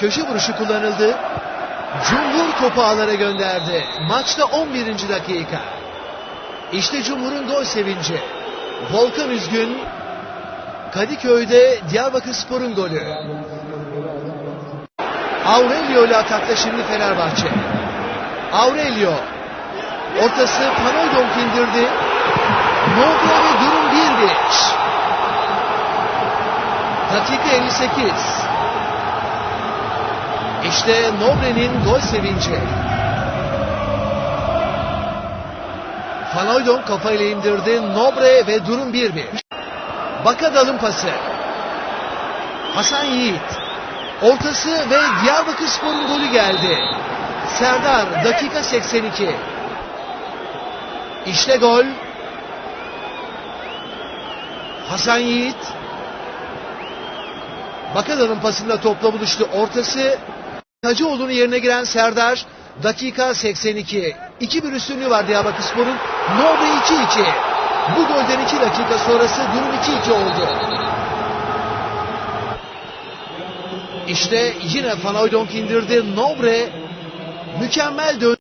köşe vuruşu kullanıldı. Cumhur topu ağlara gönderdi. Maçta 11. dakika. İşte Cumhur'un gol sevinci. Volkan Üzgün Kadıköy'de Diyarbakırspor'un golü. Aurelio ile atakta şimdi Fenerbahçe. Aurelio ortası Panoydonk indirdi. Nobre ve durum 1-1. Dakika 58. İşte Nobre'nin gol sevinci. Fanoydon kafayla indirdi. Nobre ve durum 1-1. Bakadal'ın pası. Hasan Yiğit. Ortası ve Diyarbakırspor'un golü geldi. Serdar dakika 82. İşte gol. Hasan Yiğit. Bakadal'ın pasında topla buluştu. Ortası Hacıoğlu'nun yerine giren Serdar. Dakika 82. 2-1 üstünlüğü var Diyarbakırspor'un. Nobre 2-2. Bu golden 2 dakika sonrası durum 2-2 oldu. İşte yine Fanoydonk indirdi. Nobre mükemmel döndü.